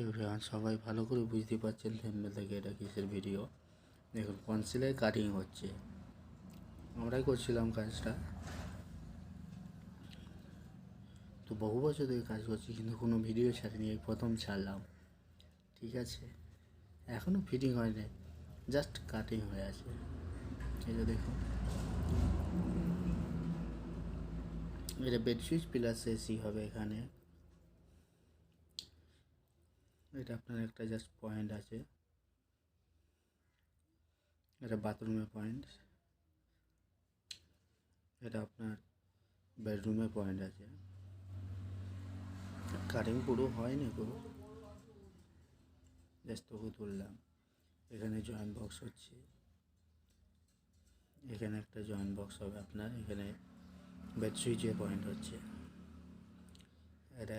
Everyone সবাই ভালো করে বুঝতে পারছেন থেম্বেল থেকে এটা কিসের ভিডিও দেখুন কনসিলের কাটিং হচ্ছে। আমরাই করছিলাম কাজটা। তো বহু বছর ধরে কাজ করছি, কিন্তু কোনো ভিডিও ছাড়িনি, এই প্রথম ছাড়লাম। ঠিক আছে? এখনও ফিটিং হয়নি জাস্ট কাটিং হয়ে আছে। এটা দেখুন। এটা বেড সুইচ প্লাস এসি হবে এখানে। এটা আপনার একটা জাস্ট পয়েন্ট আছে। এটা বাথরুমের পয়েন্ট এটা আপনার বেডরুমের পয়েন্ট আছে। কাটিং পুরো হয়নি পুরো জাস্ট তবু তুললাম। এখানে জয়েন্ট বক্স হচ্ছে। এখানে একটা জয়েন্ট বক্স হবে আপনার। এখানে বেড সুইচের পয়েন্ট হচ্ছে। এটা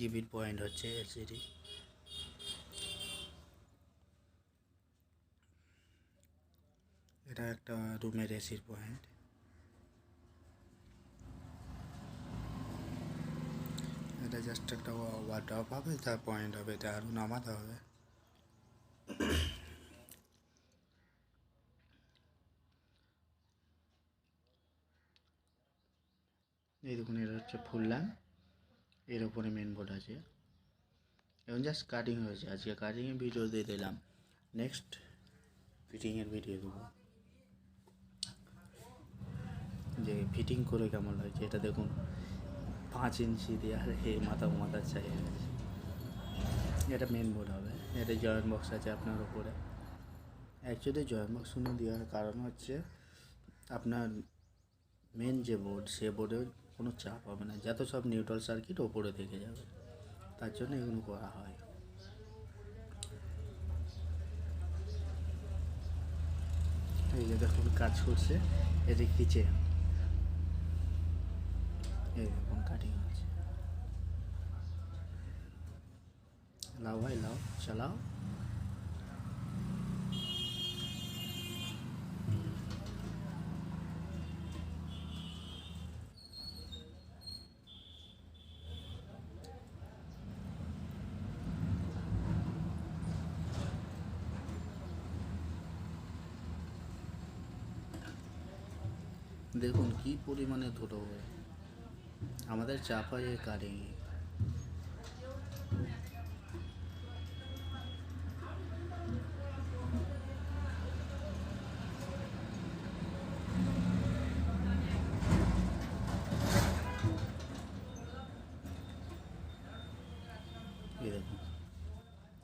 টিভির পয়েন্ট হচ্ছে এলসিডি। এটা একটা রুমের এসির পয়েন্ট। এটা জাস্ট একটা ওয়ার্ড্রপ হবে, তার পয়েন্ট হবে, এটা আরও নামাতে হবে। এই দেখুন, এটা হচ্ছে ফুল ল্যাম্প। এর উপরে মেন বোর্ড আছে। এবং জাস্ট কাটিং হয়েছে। আজকে কাটিংয়ের ভিডিও দিয়ে দিলাম। নেক্সট ফিটিংয়ের ভিডিও দেবো। যে ফিটিং করে কেমন লাগছে এটা দেখুন। পাঁচ ইঞ্চি দিয়ে আর হে মাথা মাথা চাই এটা মেন বোর্ড হবে। এটা জয়েন্ট বক্স আছে আপনার উপরে। অ্যাকচুয়ালি জয়েন্ট বক্স শুনে দেওয়ার কারণ হচ্ছে আপনার মেন যে বোর্ড সে বোর্ডে কোনো চাপ হবে না। যত সব নিউট্রাল সার্কিট ওপরে থেকে যাবে। তার জন্য এগুলো করা হয়। এই যে দেখুন, কাজ করছে। এটি কিচেন এই দেখুন কাটিং আছে লাও ভাই, লাও, চালাও। দেখুন, কি পরিমাণে ধুলো। হয় আমাদের চাপ হয় এই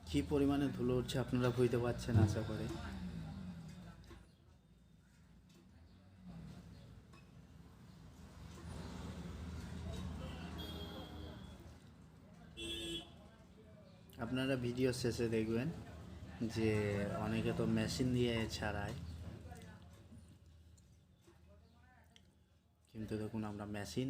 কী পরিমাণে ধুলো উঠছে আপনারা বুঝতে পারছেন আশা করি। আপনারা ভিডিও শেষে দেখবেন যে অনেকে তো মেশিন দিয়ে ছাড়ায়। কিন্তু দেখুন আমরা মেশিন